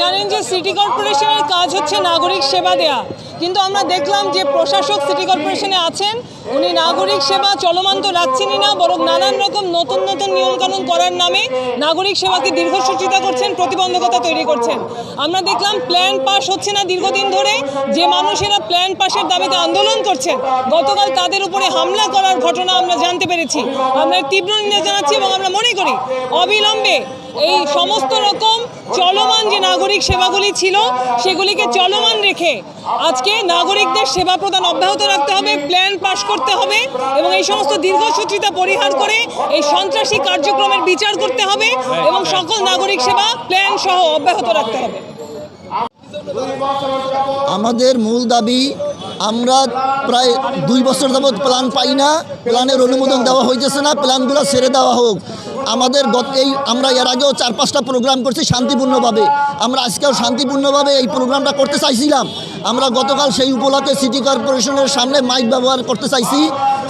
জানেন যে সিটি কর্পোরেশনের কাজ হচ্ছে নাগরিক সেবা দেয়া। কিন্তু আমরা দেখলাম যে প্রশাসক সিটি কর্পোরেশনে আছেন, উনি নাগরিক সেবা চলমান তো রাখছেনই না, বরং নানান রকম নতুন নতুন নিয়মকানুন করার নামে নাগরিক সেবাকে দীর্ঘসূচিতা করছেন, প্রতিবন্ধকতা তৈরি করছেন। আমরা দেখলাম প্ল্যান পাস হচ্ছে না দীর্ঘদিন ধরে, যে মানুষেরা প্ল্যান পাসের দাবিতে আন্দোলন করছেন, গতকাল তাদের উপরে হামলা করার ঘটনা আমরা জানতে পেরেছি। আমরা তীব্র নিন্দা জানাচ্ছি এবং আমরা মনে করি, অবিলম্বে এই সমস্ত রকম চলমান যে নাগরিক সেবাগুলি ছিল, সেগুলিকে চলমান রেখে আজকে নাগরিকদের সেবা প্রদান অব্যাহত রাখতে হবে প্ল্যান পাশ করতে হবে এবং এই সমস্ত দীর্ঘসূত্রিতা পরিহার করে এই সন্ত্রাসী কার্যক্রমের বিচার করতে হবে এবং সকল নাগরিক সেবা প্ল্যান সহ অব্যাহত রাখতে হবে। আমাদের মূল দাবি, আমরা প্রায় দুই বছর যাবৎ প্ল্যান পাই না প্ল্যানের অনুমোদন দেওয়া হইতেছে না প্ল্যানগুলো ছেড়ে দেওয়া হোক। আমাদের গত এই আমরা এর আগেও চার পাঁচটা প্রোগ্রাম করছি শান্তিপূর্ণভাবে। আমরা আজকেও শান্তিপূর্ণভাবে এই প্রোগ্রামটা করতে চাইছিলাম। আমরা গতকাল সেই উপলক্ষে সিটি কর্পোরেশনের সামনে মাইক ব্যবহার করতে চাইছি।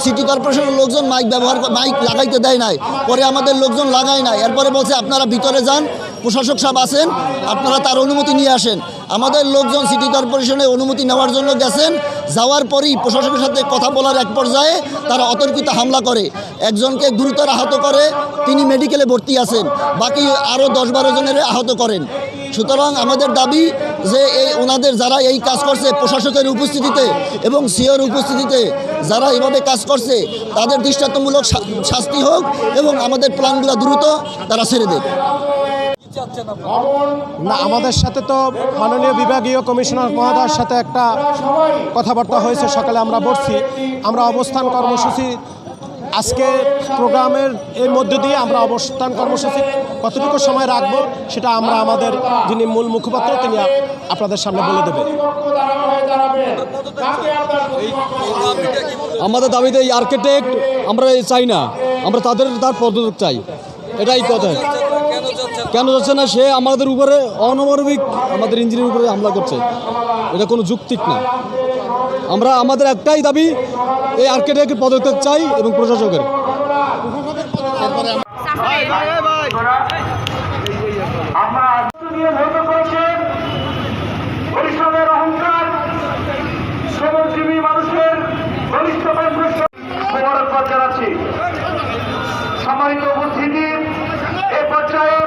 সিটি কর্পোরেশনের লোকজন মাইক ব্যবহার মাইক লাগাইতে দেয় নাই। পরে আমাদের লোকজন লাগায় নাই। এরপরে বলছে, আপনারা ভিতরে যান। প্রশাসক সাহেব আছেন, আপনারা তার অনুমতি নিয়ে আসেন। আমাদের লোকজন সিটি কর্পোরেশনে অনুমতি নেওয়ার জন্য গেছেন, যাওয়ার পরই প্রশাসকের সাথে কথা বলার এক পর্যায়ে তারা অতর্কিত হামলা করে। একজনকে গুরুতর আহত করে, তিনি মেডিকেলে ভর্তি আছেন, বাকি আরও দশ বারো জনের আহত করেন। সুতরাং আমাদের দাবি যে এই ওনাদের যারা এই কাজ করছে প্রশাসকের উপস্থিতিতে এবং সিওর উপস্থিতিতে যারা এভাবে কাজ করছে, তাদের দৃষ্টান্তমূলক শাস্তি হোক এবং আমাদের প্ল্যানগুলো দ্রুত তারা ছেড়ে দেয় না। আমাদের সাথে তো মাননীয় বিভাগীয় কমিশনার মহোদয়ের সাথে একটা কথাবার্তা হয়েছে সকালে আমরা বসছি। আমরা অবস্থান কর্মসূচি আজকে প্রোগ্রামের এর মধ্য দিয়ে আমরা অবস্থান কর্মসূচি কতটুকু সময় রাখব সেটা আমরা আমাদের যিনি মূল মুখপাত্র তিনি আপনাদের সামনে বলে দেবেন আমাদের দাবিতে এই আর্কিটেক্ট আমরা চাই না। আমরা তাদের তার পদত্যাগ চাই। এটাই কথা। কেন যাচ্ছে না সে আমাদের উপরে অনমানবিক আমাদের ইঞ্জিনের উপরে হামলা করছে? এটা কোনো যুক্তিক না। আমরা, আমাদের একটাই দাবি, এই আর্কিটেক্টের পদক্ষেপ চাই এবং প্রশাসকের। অহংকার। মানুষের ঘনিষ্ঠ মোবারকবাদ জানাচ্ছি সম্মানিত উপস্থিতি এ পর্যায়ে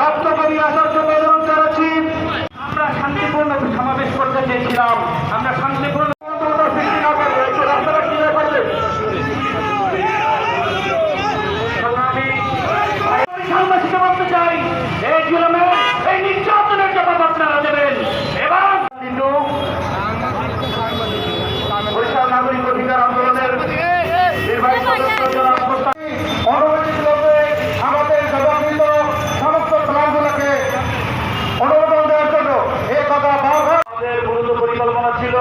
বক্তব্য নিয়ে আসার জন্য অনুরোধ জানাচ্ছি আমরা শান্তিপূর্ণ সমাবেশ করতে চেয়েছিলাম আমরা শান্তিপূর্ণ সৃষ্টি না করব একটু রাস্তাটা ক্লিয়ার করবে সংগ্রামী সাংবাদিক বলতে চাই এই জুলুমে এই নির্যাতনের জবাব আপনারা দেবেন এবং কিন্তু বরিশাল নাগরিক অধিকার আন্দোলনের নির্বাহী সদস্য জনাব মোস্তাক অনুমতিক্রমে আমাদের জবাবিত সমস্ত প্ল্যানগুলোকে অনুমোদন দেওয়ার জন্য এই কথা বারবার আমাদের মূলত পরিকল্পনা ছিল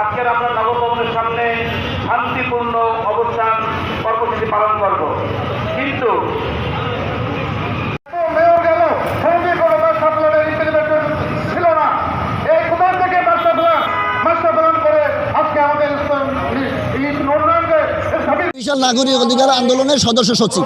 আজকের আমরা নবভবনের সামনে শান্তিপূর্ণ অবস্থান কর্মসূচি পালন করব। কিন্তু বিশাল নাগরিক অধিকার আন্দোলনের সদস্য সচিব।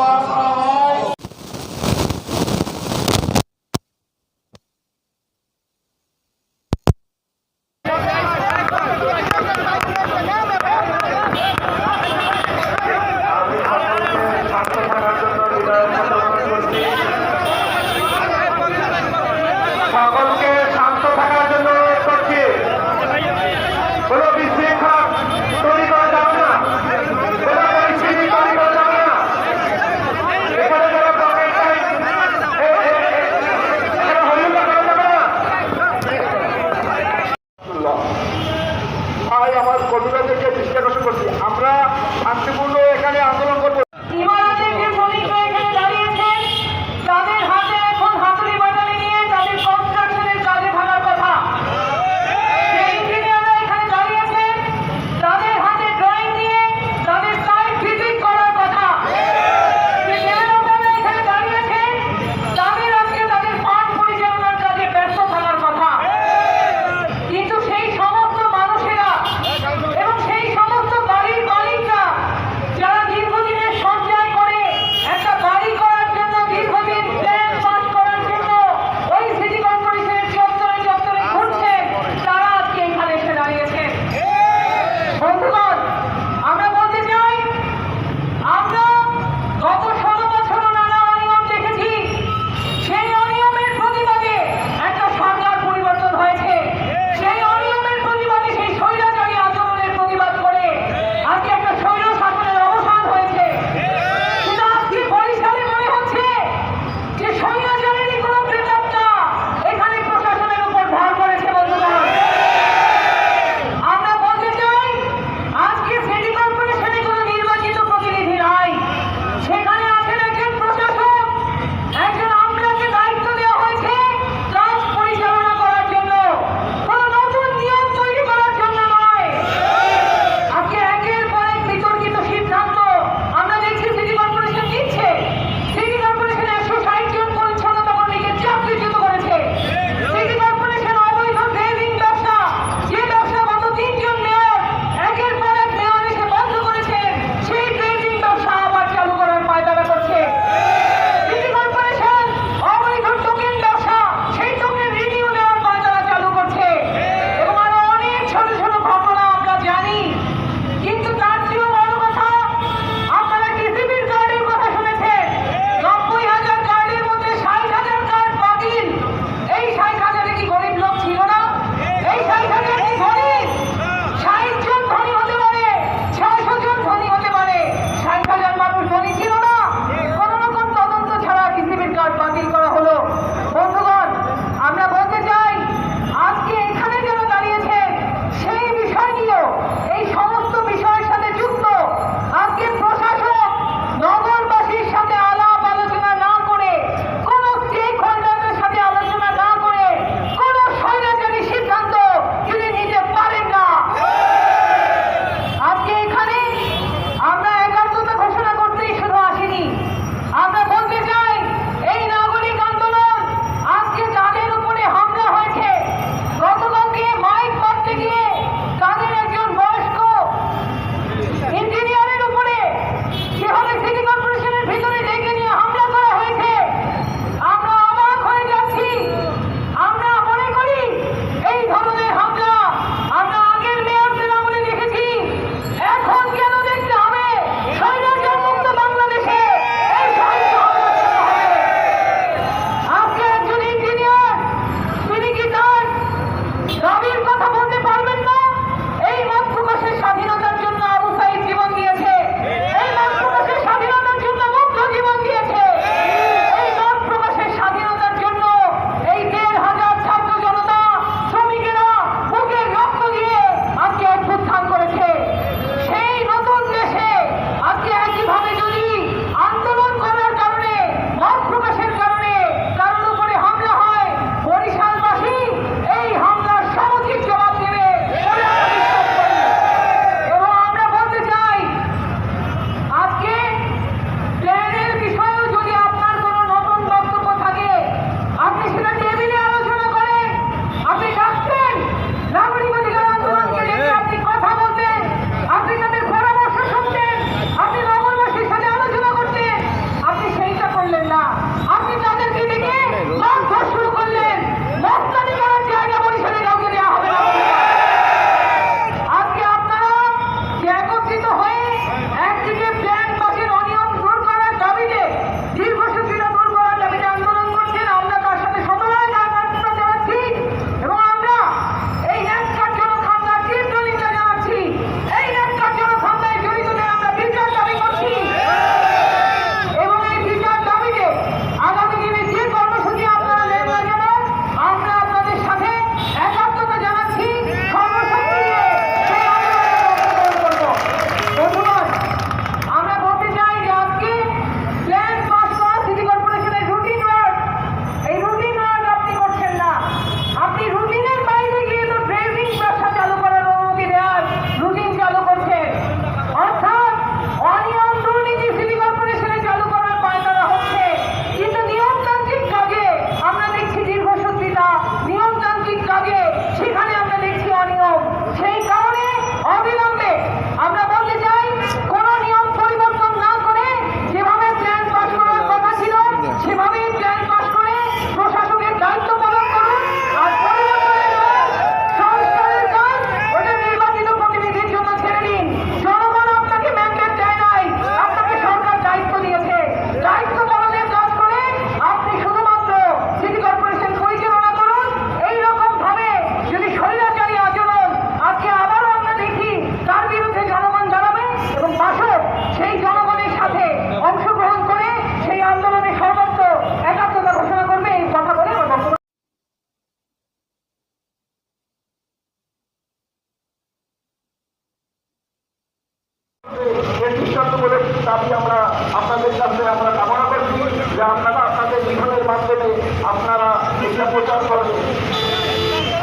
দাবি আমরা আপনাদের কাছে আমরা কামনা করছি যে আপনারা আপনাদের জীবনের মাধ্যমে আপনারা এটা প্রচার করবেন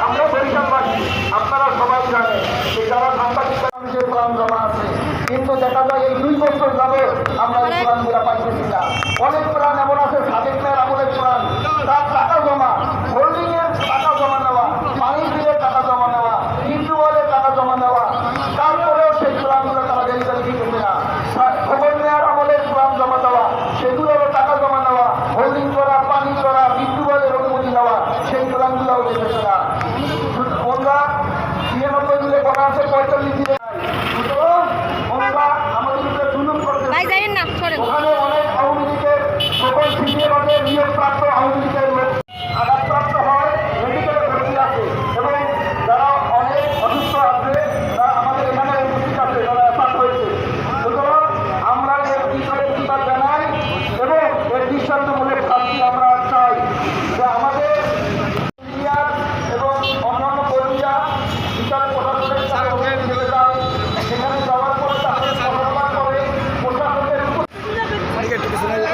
আমরা বরিশালবাসী আপনারা সবাই জানেন যে যারা সাংবাদিক মানুষের প্রাণ জমা আছে, কিন্তু দেখা যায় এই দুই বছর যাবে আমরা প্রাণগুলা পাইতেছি না। অনেক প্রাণ এমন আছে, সাদেক 是那个。